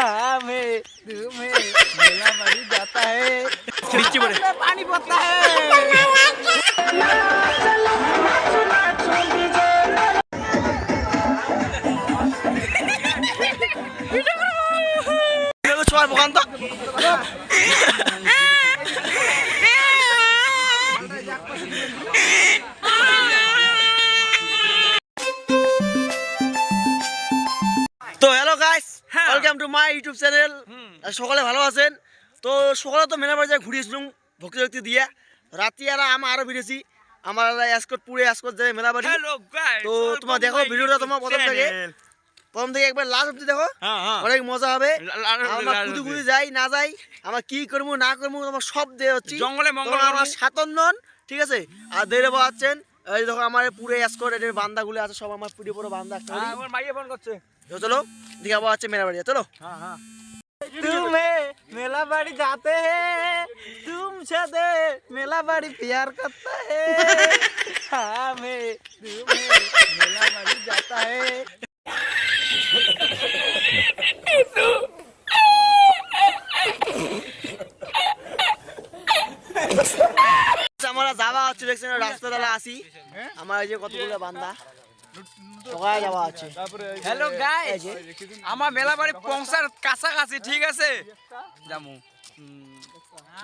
हमें तुम्हें मेला मरी जाता है नीचे बड़े पानी पड़ता है छोड़ बुखान तो guys. Welcome to my YouTube channel. সকালে ভালো আছেন? তো সকালে তো মেলা বাজার ঘুরে ঘুরিয়েছিলাম ভক্তি ভক্তি দিয়ে। রাতে আর আমার আরও বেরিয়েছি আমার এসকট পুরে এসকট যাবে মেলা বাড়ি। তো তোমার দেখো ভিডিওটা তোমার প্রথম থেকে। প্রথম থেকে একবার লাস্ট অব্দি দেখো। অনেক মজা হবে। আমার কুদু কুদু যাই না যাই আমার কি করব না করব তোমার সব দেওয়া হচ্ছে জঙ্গলে মঙ্গল আমার সাতন্দন ঠিক আছে? আর দেড়ে আছেন এই দেখো আমার পুরো এসকোর এর বান্দাগুলো আছে সব আমার পুরো পুরো বান্দা একটা হ্যাঁ, আমার মাইয়ে ফোন করছে। চলো দিকে আবার আছে মেলা বাড়ি চলো। হ্যাঁ, হ্যাঁ। তুমি মেলা বাড়ি যাতে হে তুম সাথে মেলা বাড়ি প্যার করতে হে। দেখছেন রাস্তা দ্বারা আসি। আমার যে কতগুলো বান্দা। আছে। হ্যালো গাইস আমার মেলা বাড়ি পৌঁছার কাছাকাছি ঠিক আছে? যামু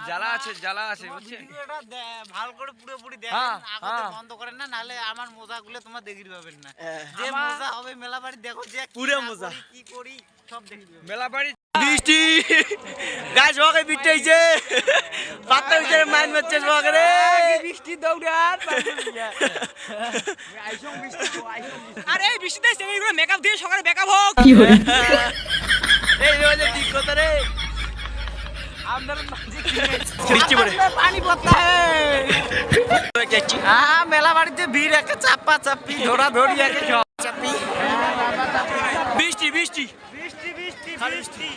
জ্বালা আছে জ্বালা আছে বুঝছেন? ভিডিওটা দে- ভালো করে পুরোপুরি হ্যাঁ, হ্যাঁ। বন্ধ করেন না নাহলে আমার মোজাগুলো তোমার দেখির পাবেন না। হ্যাঁ। যে মোজা হবে মেলা বাড়ি দেখো যে পুরো মোজা। কি করি সব মেলা বাড়ি বৃষ্টি। গাছ সবাই বিটতে হইছে পাত্তা ভিতরে মাইন মারছে রে। বৃষ্টি দৌড়ান আরে এই বৃষ্টিতে সেগুলো মেকআপ দিয়ে সকালে মেকআপ হোক। এই রে? যে ঠিক কথা রে মেলা বাড়িতে ভিড় একে চাপা চাপি ধরা ধরি একে চাপি। বৃষ্টি বৃষ্টি। বৃষ্টি বৃষ্টি বৃষ্টি।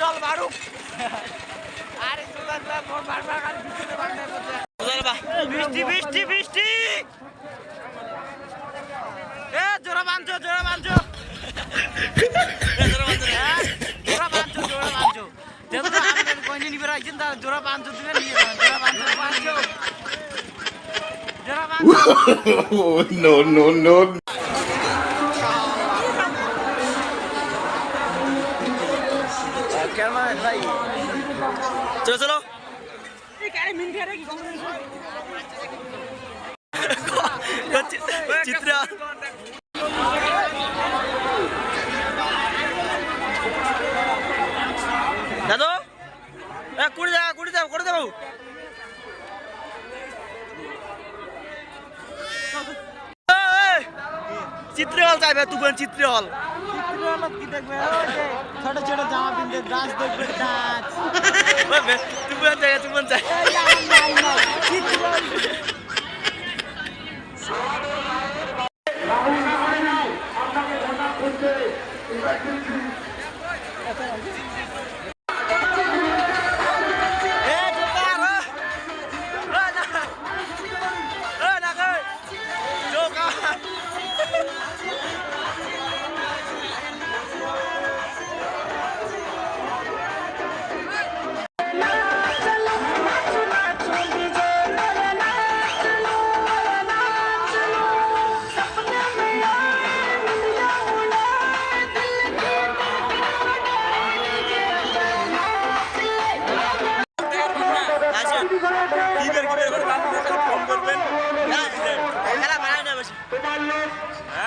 জল বারুক বৃষ্টি বৃষ্টি বৃষ্টি। এ জোড়া বাঁধছো জোড়া বাঁধছো। হ্যাঁ, বাঁধছো বাঁধছো। আমাদের কইনি নিবে রাখছেন তা জোড়া বাঁধছো দিলে নিয়ে বাঁধছো বাঁধছো। Oh, no, no, no. Camera ভাই? চলো চলো। চিত্রা। দাদু কুড়ি যাও কুড়ি যাও করে দেবো চিত্র হল চাইবে তুফান চিত্র হল কি দেখবে ওই যে ছোট ছোট জামা পিনতে ডান্স দেখবে ডান্স তুফান চাই তুফান চাই খেলা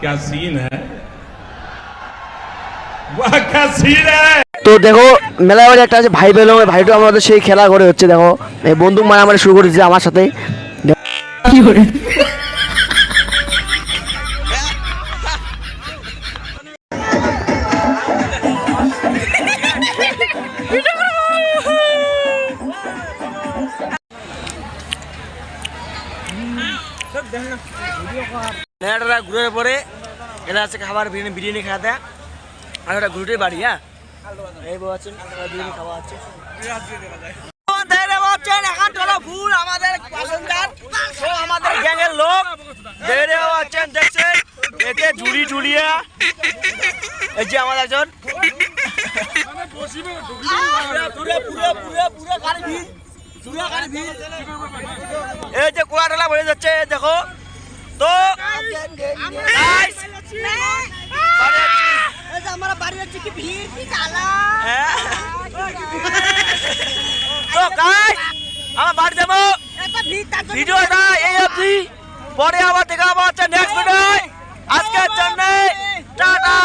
क्या सीन है वाह क्या सीन है তো দেখো মেলা বাড়ি একটা আছে ভাই পেলাম ওই ভাইটা আমাদের সেই খেলা করে হচ্ছে দেখো এই বন্দুক মারামারি শুরু করেছে আমার সাথে মেলাটা ঘুরে পরে এরা আছে খাবার বিরিয়ানি বিরিয়ানি খাওয়াতে। আর ওটা ঘুরুটের বাড়ি হ্যাঁ? এই ওরা বিরিয়ানি খাওয়া আছে। আমাদের গ্যাংয়ের লোক। দেখছেন এতে ঝুড়ি ঝুলিয়া। এই একজন। এই যে কোয়াটালা বলে যাচ্ছে, দেখো। তো আমার বাড়ির হচ্ছে কি ভিড় কি চালা তো গাইস আমার বাড়ি যাব। ভিডিওটা এই অবধি। পরে আবার দেখা হচ্ছে নেক্সট ভিডিও টাটা।